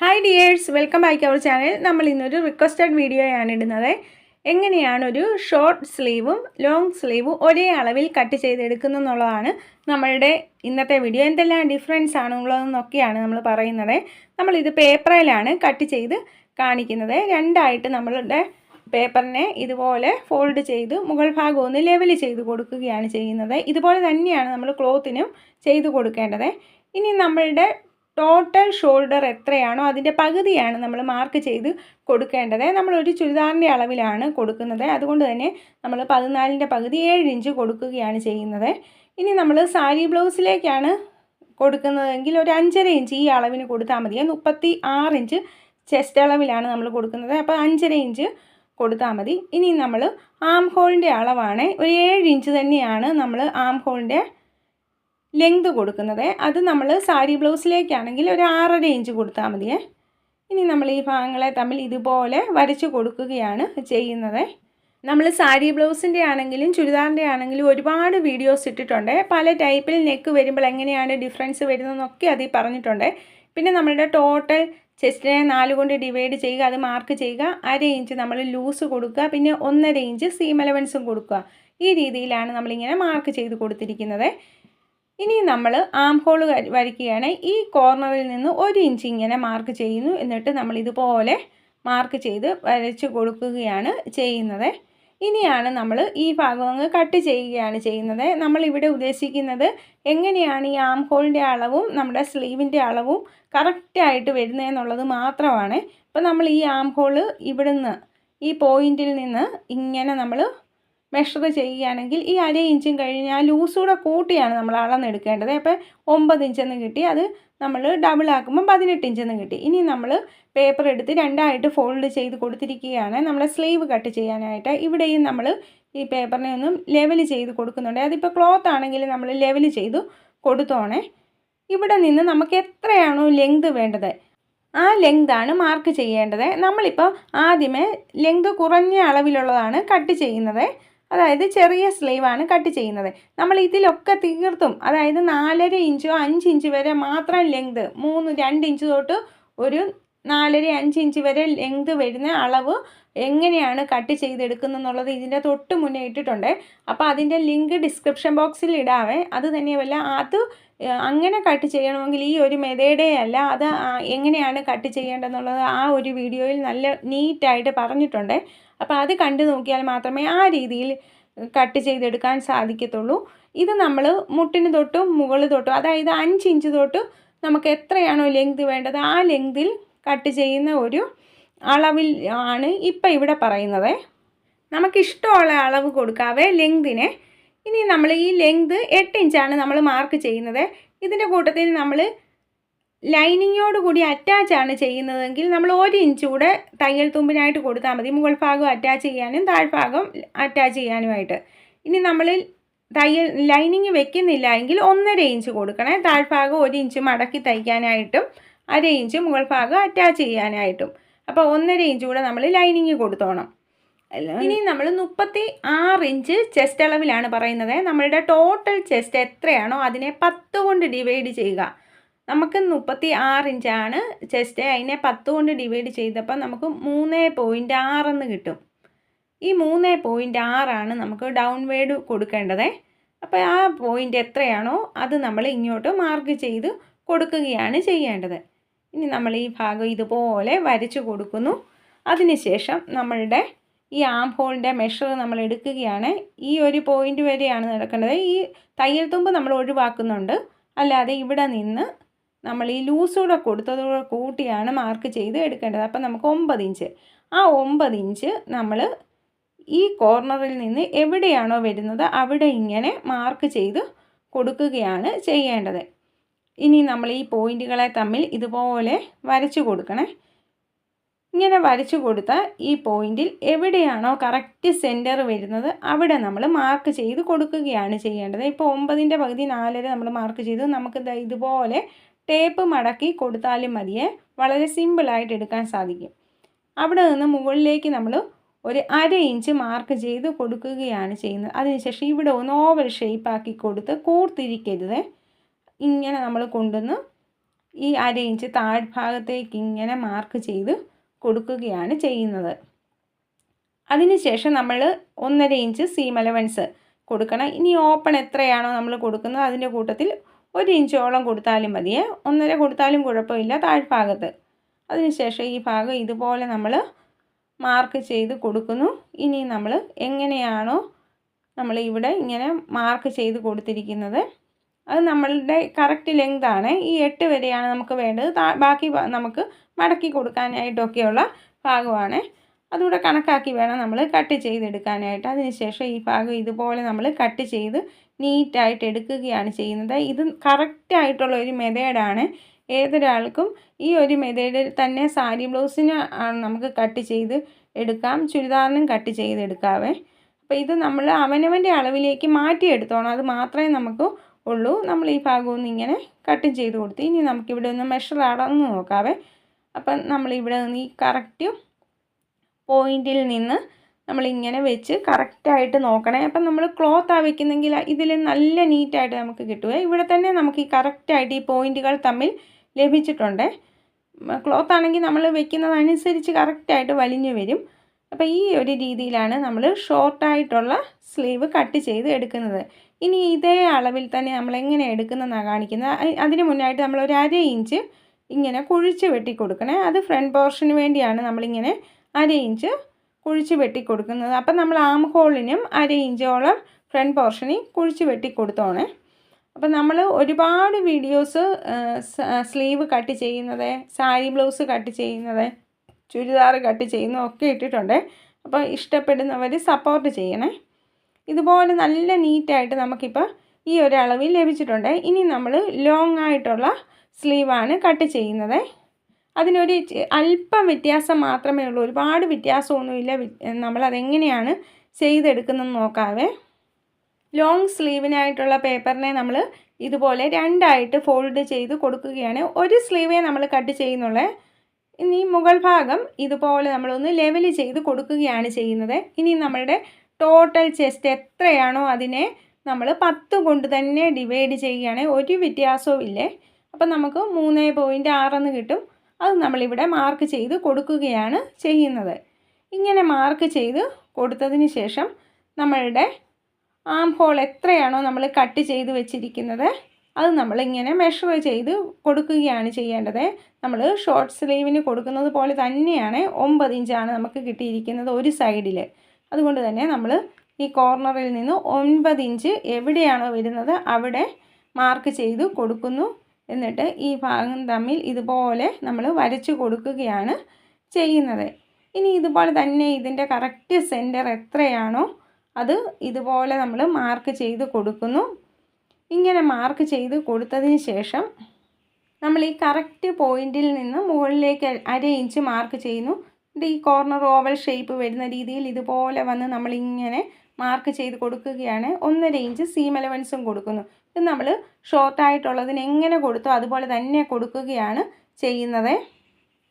Hi dears welcome back our channel നമ്മൾ ഇന്നൊരു requested വീഡിയോയാണ് ഇടുന്നത്. എങ്ങനെയാണ് ഒരു ഷോർട്ട് സ്ലീവും ലോങ് സ്ലീവും ഒരേ അളവിൽ കട്ട് ചെയ്തെടുക്കുന്നു എന്നുള്ളതാണ് നമ്മളുടെ ഇന്നത്തെ വീഡിയോ എന്തെല്ലാം ഡിഫറൻസ് ആണുള്ളതെന്നൊക്കെയാണ് നമ്മൾ പറയുന്നത്. നമ്മളിത് പേപ്പറിലാണ് കട്ട് ചെയ്ത് കാണിക്കുന്നത്. രണ്ടായിട്ട് നമ്മളുടെ പേപ്പറിനെ ഇതുപോലെ ഫോൾഡ് ചെയ്ത് മുകൾ ഭാഗം ഒന്ന് ലെവൽ ചെയ്ത് കൊടുക്കുകയാണ് ചെയ്യുന്നത്. ഇതുപോലെ തന്നെയാണ് നമ്മൾ ക്ലോത്തിനും ചെയ്ത് കൊടുക്കേണ്ടത്. ഇനി നമ്മളുടെ ടോട്ടൽ ഷോൾഡർ എത്രയാണോ അതിന്റെ പകുതിയാണ് നമ്മൾ മാർക്ക് ചെയ്ത് കൊടുക്കേണ്ടത്. നമ്മൾ ഒരു ചുരിദാറിന്റെ അളവിലാണ് കൊടുക്കുന്നത്. അതുകൊണ്ട് തന്നെ നമ്മൾ പതിനാലിന്റെ പകുതി ഏഴ് ഇഞ്ച് കൊടുക്കുകയാണ് ചെയ്യുന്നത്. ഇനി നമ്മൾ സാരി ബ്ലൗസിലേക്കാണ് കൊടുക്കുന്നതെങ്കിൽ ഒരു അഞ്ചര ഇഞ്ച് ഈ അളവിന് കൊടുത്താൽ മതി. മുപ്പത്തി ആറ് ഇഞ്ച് ചെസ്റ്റ് അളവിലാണ് നമ്മൾ കൊടുക്കുന്നത്. അപ്പോൾ അഞ്ചര ഇഞ്ച് കൊടുത്താൽ മതി. ഇനി നമ്മൾ ആം ഹോളിന്റെ അളവാണ്. ഒരു ഏഴ് ഇഞ്ച് തന്നെയാണ് നമ്മൾ ആം ഹോളിന്റെ ലെങ്ത് കൊടുക്കുന്നത്. അത് നമ്മൾ സാരി ബ്ലൗസിലേക്കാണെങ്കിൽ ഒരു ആറര ഇഞ്ച് കൊടുത്താൽ മതിയേ. ഇനി നമ്മൾ ഈ ഭാഗങ്ങളെ തമ്മിൽ ഇതുപോലെ വരച്ച് കൊടുക്കുകയാണ് ചെയ്യുന്നത്. നമ്മൾ സാരി ബ്ലൗസിന്റെ ആണെങ്കിലും ചുരിദാറിന്റെ ആണെങ്കിലും ഒരുപാട് വീഡിയോസ് ഇട്ടിട്ടുണ്ട്. പല ടൈപ്പിൽ നെക്ക് വരുമ്പോൾ എങ്ങനെയാണ് ഡിഫറൻസ് വരുന്നതെന്നൊക്കെ അതിൽ പറഞ്ഞിട്ടുണ്ട്. പിന്നെ നമ്മളുടെ ടോട്ടൽ ചെസ്റ്റിനെ നാല് കൊണ്ട് ഡിവൈഡ് ചെയ്യുക അത് മാർക്ക് ചെയ്യുക അര ഇഞ്ച് നമ്മൾ ലൂസ് കൊടുക്കുക പിന്നെ ഒന്നര ഇഞ്ച് സീം അലവൻസും കൊടുക്കുക. ഈ രീതിയിലാണ് നമ്മളിങ്ങനെ മാർക്ക് ചെയ്ത് കൊടുത്തിരിക്കുന്നത്. ഇനി നമ്മൾ ആം ഹോൾ വരയ്ക്കുകയാണ്. ഈ കോർണറിൽ നിന്ന് ഒരു ഇഞ്ച് ഇങ്ങനെ മാർക്ക് ചെയ്യുന്നു. എന്നിട്ട് നമ്മൾ ഇതുപോലെ മാർക്ക് ചെയ്ത് വരച്ച് കൊടുക്കുകയാണ് ചെയ്യുന്നത്. ഇനിയാണ് നമ്മൾ ഈ ഭാഗം കട്ട് ചെയ്യുകയാണ് ചെയ്യുന്നത്. നമ്മൾ ഇവിടെ ഉദ്ദേശിക്കുന്നത് എങ്ങനെയാണ് ഈ ആം ഹോളിന്റെ അളവും നമ്മുടെ സ്ലീവിന്റെ അളവും കറക്റ്റായിട്ട് വരുന്നതെന്നുള്ളത് മാത്രമാണ്. ഇപ്പം നമ്മൾ ഈ ആം ഹോൾ ഇവിടുന്ന് ഈ പോയിന്റിൽ നിന്ന് ഇങ്ങനെ നമ്മൾ മെഷർ ചെയ്യുകയാണെങ്കിൽ ഈ അര ഇഞ്ചും കഴിഞ്ഞ് ആ ലൂസൂടെ കൂട്ടിയാണ് നമ്മൾ അളന്നെടുക്കേണ്ടത്. അപ്പോൾ ഒമ്പത് ഇഞ്ചെന്ന് കിട്ടി. അത് നമ്മൾ ഡബിൾ ആക്കുമ്പോൾ പതിനെട്ട് ഇഞ്ചെന്ന് കിട്ടി. ഇനി നമ്മൾ പേപ്പർ എടുത്ത് രണ്ടായിട്ട് ഫോൾഡ് ചെയ്ത് കൊടുത്തിരിക്കുകയാണ്. നമ്മളെ സ്ലീവ് കട്ട് ചെയ്യാനായിട്ട് ഇവിടെയും നമ്മൾ ഈ പേപ്പറിനെ ഒന്നും ലെവൽ ചെയ്ത് കൊടുക്കുന്നുണ്ട്. അതിപ്പോൾ ക്ലോത്ത് ആണെങ്കിൽ നമ്മൾ ലെവൽ ചെയ്ത് കൊടുത്തോണേ. ഇവിടെ നിന്ന് നമുക്ക് എത്രയാണോ ലെങ്ത് വേണ്ടത്? ആ ലെങ്താണ് മാർക്ക് ചെയ്യേണ്ടത്. നമ്മളിപ്പോൾ ആദ്യമേ ലെങ്ത് കുറഞ്ഞ അളവിലുള്ളതാണ് കട്ട് ചെയ്യുന്നത്. അതായത് ചെറിയ സ്ലീവാണ് കട്ട് ചെയ്യുന്നത്. നമ്മൾ ഇതിലൊക്കെ തീർത്തും അതായത് നാലര ഇഞ്ചോ അഞ്ച് ഇഞ്ച് വരെ മാത്രം ലെങ്ത് മൂന്ന് രണ്ട് ഇഞ്ച് തൊട്ട് ഒരു നാലര അഞ്ച് ഇഞ്ച് വരെ ലെങ്ത് വരുന്ന അളവ് എങ്ങനെയാണ് കട്ട് ചെയ്തെടുക്കുന്നെന്നുള്ളത് ഇതിന്റെ തൊട്ട് മുന്നേ ഇട്ടിട്ടുണ്ട്. അപ്പോൾ അതിന്റെ ലിങ്ക് ഡിസ്ക്രിപ്ഷൻ ബോക്സിൽ ഇടാവേ. അത് തന്നെയല്ല അത് അങ്ങനെ കട്ട് ചെയ്യണമെങ്കിൽ ഈ ഒരു മെതേഡേ അല്ല അത് എങ്ങനെയാണ് കട്ട് ചെയ്യേണ്ടതെന്നുള്ളത് ആ ഒരു വീഡിയോയിൽ നല്ല നീറ്റായിട്ട് പറഞ്ഞിട്ടുണ്ട്. അപ്പോൾ അത് കണ്ടു നോക്കിയാൽ മാത്രമേ ആ രീതിയിൽ കട്ട് ചെയ്തെടുക്കാൻ സാധിക്കത്തുള്ളൂ. ഇത് നമ്മൾ മുട്ടിന് തൊട്ടും മുകളിൽ തൊട്ടും അതായത് അഞ്ച് ഇഞ്ച് തൊട്ട് നമുക്ക് എത്രയാണോ ലെങ്ത് വേണ്ടത് ആ ലെങ്തിൽ കട്ട് ചെയ്യുന്ന ഒരു അളവിൽ ആണ് ഇപ്പം ഇവിടെ പറയുന്നത്. നമുക്കിഷ്ടമുള്ള അളവ് കൊടുക്കാവേ ലെങ്തിനെ ഇനി നമ്മൾ ഈ ലെങ്ത് എട്ട് ഇഞ്ചാണ് നമ്മൾ മാർക്ക് ചെയ്യുന്നത്. ഇതിന്റെ കൂട്ടത്തിൽ നമ്മൾ ലൈനിങ്ങോട് കൂടി അറ്റാച്ച് ആണ് ചെയ്യുന്നതെങ്കിൽ നമ്മൾ ഒരു ഇഞ്ച് കൂടെ തയ്യൽ തുമ്പിനായിട്ട് കൊടുത്താൽ മതി. മുകൾ ഭാഗം അറ്റാച്ച് ചെയ്യാനും താഴ്ഭാഗം അറ്റാച്ച് ചെയ്യാനുമായിട്ട്. ഇനി നമ്മൾ തയ്യൽ ലൈനിങ് വെക്കുന്നില്ല എങ്കിൽ ഒന്നര ഇഞ്ച് കൊടുക്കണേ. താഴ്ഭാഗം ഒരു ഇഞ്ച് മടക്കി തയ്ക്കാനായിട്ടും അര ഇഞ്ച് മുകൾ ഭാഗം അറ്റാച്ച് ചെയ്യാനായിട്ടും. അപ്പോൾ ഒന്നര ഇഞ്ച് കൂടെ നമ്മൾ ലൈനിങ് കൊടുത്തോണം. ഇനി നമ്മൾ മുപ്പത്തി ആറ് ഇഞ്ച് ചെസ്റ്റ് അളവിലാണ് പറയുന്നത്. നമ്മളുടെ ടോട്ടൽ ചെസ്റ്റ് എത്രയാണോ അതിനെ പത്ത് കൊണ്ട് ഡിവൈഡ് ചെയ്യുക. നമുക്ക് മുപ്പത്തി ആറ് ഇഞ്ചാണ് ചെസ്റ്റ് അതിനെ പത്ത് കൊണ്ട് ഡിവൈഡ് ചെയ്തപ്പോൾ നമുക്ക് മൂന്ന് പോയിന്റ് ആറെന്ന് കിട്ടും. ഈ മൂന്ന് പോയിന്റ് ആറാണ് നമുക്ക് ഡൗൺ വേഡ് കൊടുക്കേണ്ടത്. അപ്പോൾ ആ പോയിന്റ് എത്രയാണോ അത് നമ്മൾ ഇങ്ങോട്ട് മാർക്ക് ചെയ്ത് കൊടുക്കുകയാണ് ചെയ്യേണ്ടത്. ഇനി നമ്മൾ ഈ ഭാഗം ഇതുപോലെ വരച്ചു കൊടുക്കുന്നു. അതിനുശേഷം നമ്മളുടെ ഈ ആം ഹോളിന്റെ മെഷർ നമ്മൾ എടുക്കുകയാണ്. ഈ ഒരു പോയിന്റ് വരെയാണ് നടക്കേണ്ടത് ഈ തയ്യൽ തുമ്പ് നമ്മൾ ഒഴിവാക്കുന്നുണ്ട്. അല്ലാതെ ഇവിടെ നിന്ന് നമ്മൾ ഈ ലൂസൂടെ കൊടുത്തതൂടെ കൂട്ടിയാണ് മാർക്ക് ചെയ്ത് എടുക്കേണ്ടത്. അപ്പം നമുക്ക് ഒമ്പത് ഇഞ്ച്. ആ ഒമ്പത് ഇഞ്ച് നമ്മൾ ഈ കോർണറിൽ നിന്ന് എവിടെയാണോ വരുന്നത് അവിടെ ഇങ്ങനെ മാർക്ക് ചെയ്ത് കൊടുക്കുകയാണ് ചെയ്യേണ്ടത്. ഇനി നമ്മൾ ഈ പോയിന്റുകളെ തമ്മിൽ ഇതുപോലെ വരച്ചു കൊടുക്കണേ. ഇങ്ങനെ വരച്ചു കൊടുത്താൽ ഈ പോയിന്റിൽ എവിടെയാണോ കറക്റ്റ് സെന്റർ വരുന്നത് അവിടെ നമ്മൾ മാർക്ക് ചെയ്ത് കൊടുക്കുകയാണ് ചെയ്യേണ്ടത്. ഇപ്പോൾ ഒമ്പതിന്റെ പകുതി നാലര നമ്മൾ മാർക്ക് ചെയ്തു നമുക്ക് ഇതുപോലെ ടേപ്പ് മടക്കി കൊടുത്താലും മതിയെ. വളരെ സിമ്പിളായിട്ട് എടുക്കാൻ സാധിക്കും. അവിടെ നിന്ന് മുകളിലേക്ക് നമ്മൾ ഒരു അര ഇഞ്ച് മാർക്ക് ചെയ്ത് കൊടുക്കുകയാണ് ചെയ്യുന്നത്. അതിനുശേഷം ഇവിടെ ഒന്ന് ഓവൽ ഷേപ്പാക്കി കൊടുത്ത് കൂർത്തിരിക്കരുത്. ഇങ്ങനെ നമ്മൾ കൊണ്ടുവന്ന് ഈ അര ഇഞ്ച് താഴ്ഭാഗത്തേക്ക് ഇങ്ങനെ മാർക്ക് ചെയ്ത് കൊടുക്കുകയാണ് ചെയ്യുന്നത്. അതിനുശേഷം നമ്മൾ ഒന്നര ഇഞ്ച് സീം അലവൻസ് കൊടുക്കണം. ഇനി ഓപ്പൺ എത്രയാണോ നമ്മൾ കൊടുക്കുന്നത് അതിന്റെ കൂട്ടത്തിൽ ഒരു ഇഞ്ചോളം കൊടുത്താലും മതിയേ. ഒന്നര കൊടുത്താലും കുഴപ്പമില്ല. താഴ്ഭാഗത്ത്. അതിനുശേഷം ഈ ഭാഗം ഇതുപോലെ നമ്മൾ മാർക്ക് ചെയ്ത് കൊടുക്കുന്നു. ഇനി നമ്മൾ എങ്ങനെയാണോ നമ്മൾ ഇവിടെ ഇങ്ങനെ മാർക്ക് ചെയ്ത് കൊടുത്തിരിക്കുന്നത്. അത് നമ്മളുടെ കറക്റ്റ് ലെങ്ത് ആണ്. ഈ എട്ട് വരെയാണ് നമുക്ക് വേണ്ടത്. ബാക്കി നമുക്ക് മടക്കി കൊടുക്കാനായിട്ടൊക്കെയുള്ള ഭാഗമാണ്. അതുകൂടെ കണക്കാക്കി വേണം നമ്മൾ കട്ട് ചെയ്തെടുക്കാനായിട്ട്. അതിനുശേഷം ഈ ഭാഗം ഇതുപോലെ നമ്മൾ കട്ട് ചെയ്ത് നീറ്റായിട്ട് എടുക്കുകയാണ് ചെയ്യുന്നത്. ഇത് കറക്റ്റായിട്ടുള്ള ഒരു മെതേഡാണ് ഏതൊരാൾക്കും ഈ ഒരു മെതേഡിൽ തന്നെ സാരി ബ്ലൗസിന് നമുക്ക് കട്ട് ചെയ്ത് എടുക്കാം. ചുരിദാറിനും കട്ട് ചെയ്തെടുക്കാവേ അപ്പോൾ ഇത് നമ്മൾ അവനവന്റെ അളവിലേക്ക് മാറ്റിയെടുത്തോണം. അത് മാത്രമേ നമുക്ക് ഉള്ളൂ. നമ്മൾ ഈ ഭാഗമൊന്നും ഇങ്ങനെ കട്ടും ചെയ്ത് കൊടുത്ത് ഇനി നമുക്കിവിടെ ഒന്ന് മെഷർ അടന്ന് നോക്കാവേ. അപ്പം നമ്മളിവിടെ നിന്ന് ഈ കറക്റ്റ് പോയിന്റിൽ നിന്ന് നമ്മളിങ്ങനെ വെച്ച് കറക്റ്റായിട്ട് നോക്കണേ. അപ്പം നമ്മൾ ക്ലോത്താണ് വെക്കുന്നെങ്കിൽ ഇതിൽ നല്ല നീറ്റായിട്ട് നമുക്ക് കിട്ടുമേ ഇവിടെ തന്നെ നമുക്ക് ഈ കറക്റ്റായിട്ട് ഈ പോയിന്റുകൾ തമ്മിൽ ലഭിച്ചിട്ടുണ്ട്. ക്ലോത്ത് ആണെങ്കിൽ നമ്മൾ വെക്കുന്നതനുസരിച്ച് കറക്റ്റായിട്ട് വലിഞ്ഞു വരും. അപ്പോൾ ഈ ഒരു രീതിയിലാണ് നമ്മൾ ഷോർട്ടായിട്ടുള്ള സ്ലീവ് കട്ട് ചെയ്ത് എടുക്കുന്നത്. ഇനി ഇതേ അളവിൽ തന്നെ നമ്മൾ എങ്ങനെ എടുക്കുന്നതെന്നാണ് കാണിക്കുന്നത്. അതിന് മുന്നായിട്ട് നമ്മൾ ഒരു അര ഇഞ്ച് ഇങ്ങനെ കുഴിച്ച് വെട്ടി കൊടുക്കണേ അത് ഫ്രണ്ട് പോർഷന് വേണ്ടിയാണ് നമ്മളിങ്ങനെ അര ഇഞ്ച് കുഴിച്ച് വെട്ടി കൊടുക്കുന്നത് അപ്പം നമ്മൾ ആം ഹോളിനും അര ഇഞ്ചോളം ഫ്രണ്ട് പോർഷനിൽ കുഴിച്ച് വെട്ടി കൊടുത്തോണേ അപ്പം നമ്മൾ ഒരുപാട് വീഡിയോസ് സ്ലീവ് കട്ട് ചെയ്യുന്നത് സാരി ബ്ലൗസ് കട്ട് ചെയ്യുന്നത് ചുരിദാർ കട്ട് ചെയ്യുന്നതും ഒക്കെ ഇട്ടിട്ടുണ്ട്. അപ്പോൾ ഇഷ്ടപ്പെടുന്നവർ സപ്പോർട്ട് ചെയ്യണേ. ഇതുപോലെ നല്ല നീറ്റായിട്ട് നമുക്കിപ്പോൾ ഈ ഒരു അളവിൽ ലഭിച്ചിട്ടുണ്ട്. ഇനി നമ്മൾ ലോങ് ആയിട്ടുള്ള സ്ലീവാണ് കട്ട് ചെയ്യുന്നത്. അതിനൊരു അല്പം വ്യത്യാസം മാത്രമേ ഉള്ളൂ. ഒരുപാട് വ്യത്യാസമൊന്നുമില്ല. നമ്മളതെങ്ങനെയാണ് ചെയ്തെടുക്കുന്നതെന്ന് നോക്കാവേ. ലോങ് സ്ലീവിനായിട്ടുള്ള പേപ്പറിനെ നമ്മൾ ഇതുപോലെ രണ്ടായിട്ട് ഫോൾഡ് ചെയ്ത് കൊടുക്കുകയാണ് ഒരു സ്ലീവേ നമ്മൾ കട്ട് ചെയ്യുന്നുള്ളേ. ഇനി മുകൾ ഭാഗം ഇതുപോലെ നമ്മളൊന്ന് ലെവൽ ചെയ്ത് കൊടുക്കുകയാണ് ചെയ്യുന്നത്. ഇനി നമ്മളുടെ ടോട്ടൽ ചെസ്റ്റ് എത്രയാണോ അതിനെ നമ്മൾ പത്ത് കൊണ്ട് തന്നെ ഡിവൈഡ് ചെയ്യുകയാണെങ്കിൽ ഒരു വ്യത്യാസവും ഇല്ലേ അപ്പം നമുക്ക് മൂന്ന് പോയിന്റ് ആറെന്ന് കിട്ടും. അത് നമ്മളിവിടെ മാർക്ക് ചെയ്ത് കൊടുക്കുകയാണ് ചെയ്യുന്നത്. ഇങ്ങനെ മാർക്ക് ചെയ്ത് കൊടുത്തതിന് ശേഷം നമ്മളുടെ ആം ഹോൾ എത്രയാണോ നമ്മൾ കട്ട് ചെയ്ത് വെച്ചിരിക്കുന്നത് അത് നമ്മളിങ്ങനെ മെഷർ ചെയ്ത് കൊടുക്കുകയാണ് ചെയ്യേണ്ടത്. നമ്മൾ ഷോർട്ട് സ്ലീവിന് കൊടുക്കുന്നത് പോലെ തന്നെയാണ് ഒമ്പത് ഇഞ്ചാണ് നമുക്ക് കിട്ടിയിരിക്കുന്നത് ഒരു സൈഡിൽ അതുകൊണ്ട് തന്നെ നമ്മൾ ഈ കോർണറിൽ നിന്ന് ഒൻപത് ഇഞ്ച് എവിടെയാണോ വരുന്നത് അവിടെ മാർക്ക് ചെയ്ത് കൊടുക്കുന്നു. എന്നിട്ട് ഈ ഭാഗം തമ്മിൽ ഇതുപോലെ നമ്മൾ വരച്ചു കൊടുക്കുകയാണ് ചെയ്യുന്നത്. ഇനി ഇതുപോലെ തന്നെ ഇതിന്റെ കറക്റ്റ് സെന്റർ എത്രയാണോ അത് ഇതുപോലെ നമ്മൾ മാർക്ക് ചെയ്ത് കൊടുക്കുന്നു. ഇങ്ങനെ മാർക്ക് ചെയ്ത് കൊടുത്തതിന് ശേഷം നമ്മൾ ഈ കറക്റ്റ് പോയിന്റിൽ നിന്ന് മുകളിലേക്ക് അര ഇഞ്ച് മാർക്ക് ചെയ്യുന്നു. ഈ കോർണർ ഓവൽ ഷേപ്പ് വരുന്ന രീതിയിൽ ഇതുപോലെ വന്ന് നമ്മളിങ്ങനെ മാർക്ക് ചെയ്ത് കൊടുക്കുകയാണ്. ഒന്നര ഇഞ്ച് സീം അലവൻസും കൊടുക്കുന്നു. ഇത് നമ്മൾ ഷോർട്ടായിട്ടുള്ളതിന് എങ്ങനെ കൊടുത്തോ അതുപോലെ തന്നെ കൊടുക്കുകയാണ് ചെയ്യുന്നത്.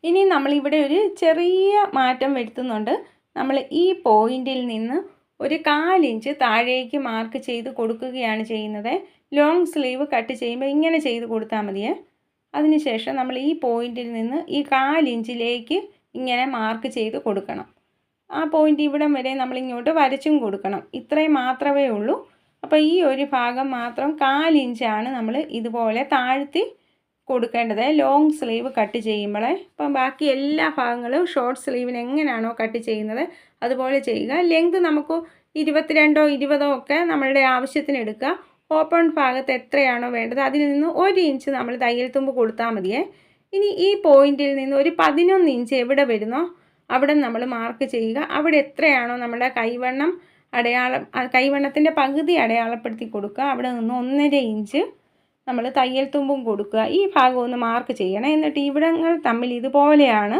ഇനി നമ്മളിവിടെ ഒരു ചെറിയ മാറ്റം വരുത്തുന്നുണ്ട്. നമ്മൾ ഈ പോയിന്റിൽ നിന്ന് ഒരു കാലിഞ്ച് താഴേക്ക് മാർക്ക് ചെയ്ത് കൊടുക്കുകയാണ് ചെയ്യുന്നത്. ലോങ് സ്ലീവ് കട്ട് ചെയ്യുമ്പോൾ ഇങ്ങനെ ചെയ്ത് കൊടുത്താൽ മതിയേ. അതിനുശേഷം നമ്മൾ ഈ പോയിന്റിൽ നിന്ന് ഈ കാലിഞ്ചിലേക്ക് ഇങ്ങനെ മാർക്ക് ചെയ്ത് കൊടുക്കണം. ആ പോയിന്റ് ഇവിടം വരെ നമ്മൾ ഇങ്ങോട്ട് വരച്ചും കൊടുക്കണം. ഇത്രയും മാത്രമേ ഉള്ളൂ. അപ്പോൾ ഈ ഒരു ഭാഗം മാത്രം കാലിഞ്ചാണ് നമ്മൾ ഇതുപോലെ താഴ്ത്തി കൊടുക്കേണ്ടത്. ലോങ് സ്ലീവ് കട്ട് ചെയ്യുമ്പോൾ അപ്പം ബാക്കി എല്ലാ ഭാഗങ്ങളും ഷോർട്ട് സ്ലീവിന് എങ്ങനെയാണോ കട്ട് ചെയ്യുന്നത് അതുപോലെ ചെയ്യുക. ലെങ്ത് നമുക്ക് ഇരുപത്തിരണ്ടോ ഇരുപതോ ഒക്കെ നമ്മളുടെ ആവശ്യത്തിന് എടുക്കുക. ഓപ്പൺ ഭാഗത്ത് എത്രയാണോ വേണ്ടത് അതിൽ നിന്ന് ഒരു ഇഞ്ച് നമ്മൾ തയ്യൽ തുമ്പ് കൊടുത്താൽ മതിയേ. ഇനി ഈ പോയിന്റിൽ നിന്ന് ഒരു പതിനൊന്ന് ഇഞ്ച് എവിടെ വരുന്നോ അവിടെ നമ്മൾ മാർക്ക് ചെയ്യുക. അവിടെ എത്രയാണോ നമ്മുടെ കൈവണ്ണം അടയാളം കൈവണ്ണത്തിന്റെ പകുതി അടയാളപ്പെടുത്തി കൊടുക്കുക. അവിടെ നിന്ന് ഒന്നര ഇഞ്ച് നമ്മൾ തയ്യൽ തുമ്പും കൊടുക്കുക. ഈ ഭാഗം ഒന്ന് മാർക്ക് ചെയ്യണം. എന്നിട്ട് ഇവിടങ്ങൾ തമ്മിൽ ഇതുപോലെയാണ്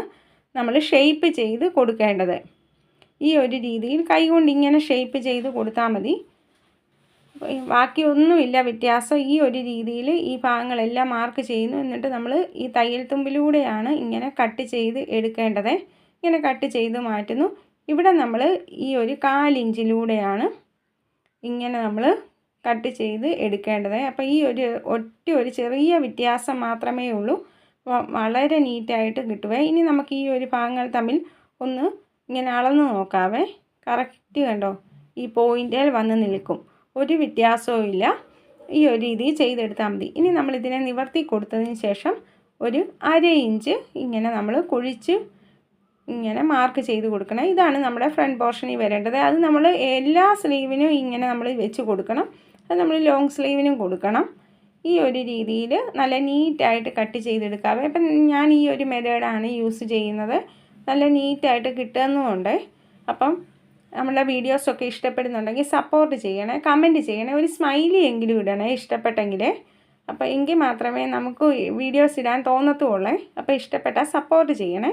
നമ്മൾ ഷേപ്പ് ചെയ്ത് കൊടുക്കേണ്ടത്. ഈ ഒരു രീതിയിൽ കൈകൊണ്ട് ഇങ്ങനെ ഷേപ്പ് ചെയ്ത് കൊടുത്താൽ മതി. ബാക്കിയൊന്നുമില്ല വ്യത്യാസം. ഈ ഒരു രീതിയിൽ ഈ ഭാഗങ്ങളെല്ലാം മാർക്ക് ചെയ്യുന്നു. എന്നിട്ട് നമ്മൾ ഈ തയ്യൽ തുമ്പിലൂടെയാണ് ഇങ്ങനെ കട്ട് ചെയ്ത് എടുക്കേണ്ടത്. ഇങ്ങനെ കട്ട് ചെയ്ത് മാറ്റുന്നു. ഇവിടെ നമ്മൾ ഈ ഒരു കാലിഞ്ചിലൂടെയാണ് ഇങ്ങനെ നമ്മൾ കട്ട് ചെയ്ത് എടുക്കേണ്ടത്. അപ്പോൾ ഈ ഒരു ഒറ്റ ഒരു ചെറിയ വ്യത്യാസം മാത്രമേ ഉള്ളൂ. വളരെ നീറ്റായിട്ട് കിട്ടുവേ. ഇനി നമുക്ക് ഈ ഒരു ഭാഗങ്ങൾ തമ്മിൽ ഒന്ന് ഇങ്ങനെ അളന്ന് നോക്കാവേ. കറക്റ്റ് കണ്ടോ? ഈ പോയിന്റേൽ വന്ന് നിൽക്കും. ഒരു വ്യത്യാസവും ഇല്ല. ഈ ഒരു രീതിയിൽ ചെയ്തെടുത്താൽ മതി. ഇനി നമ്മളിതിനെ നിവർത്തി കൊടുത്തതിന് ശേഷം ഒരു അര ഇഞ്ച് ഇങ്ങനെ നമ്മൾ കുഴിച്ച് ഇങ്ങനെ മാർക്ക് ചെയ്ത് കൊടുക്കണം. ഇതാണ് നമ്മുടെ ഫ്രണ്ട് പോർഷനിൽ വരേണ്ടത്. അത് നമ്മൾ എല്ലാ സ്ലീവിനും ഇങ്ങനെ നമ്മൾ വെച്ച് കൊടുക്കണം. അത് നമ്മൾ ലോങ് സ്ലീവിനും കൊടുക്കണം. ഈ ഒരു രീതിയിൽ നല്ല നീറ്റായിട്ട് കട്ട് ചെയ്തെടുക്കാവേ. അപ്പം ഞാൻ ഈ ഒരു മെത്തേഡാണ് യൂസ് ചെയ്യുന്നത്. നല്ല നീറ്റായിട്ട് കിട്ടുന്നുമുണ്ട് അപ്പം നമ്മളെ വീഡിയോസൊക്കെ ഇഷ്ടപ്പെടുന്നുണ്ടെങ്കിൽ സപ്പോർട്ട് ചെയ്യണേ കമന്റ് ചെയ്യണേ ഒരു സ്മൈലി എങ്കിലും ഇടണേ ഇഷ്ടപ്പെട്ടെങ്കിൽ. അപ്പോൾ എങ്കിൽ മാത്രമേ നമുക്ക് വീഡിയോസ് ഇടാൻ തോന്നത്തുള്ളേ. അപ്പോൾ ഇഷ്ടപ്പെട്ടാൽ സപ്പോർട്ട് ചെയ്യണേ.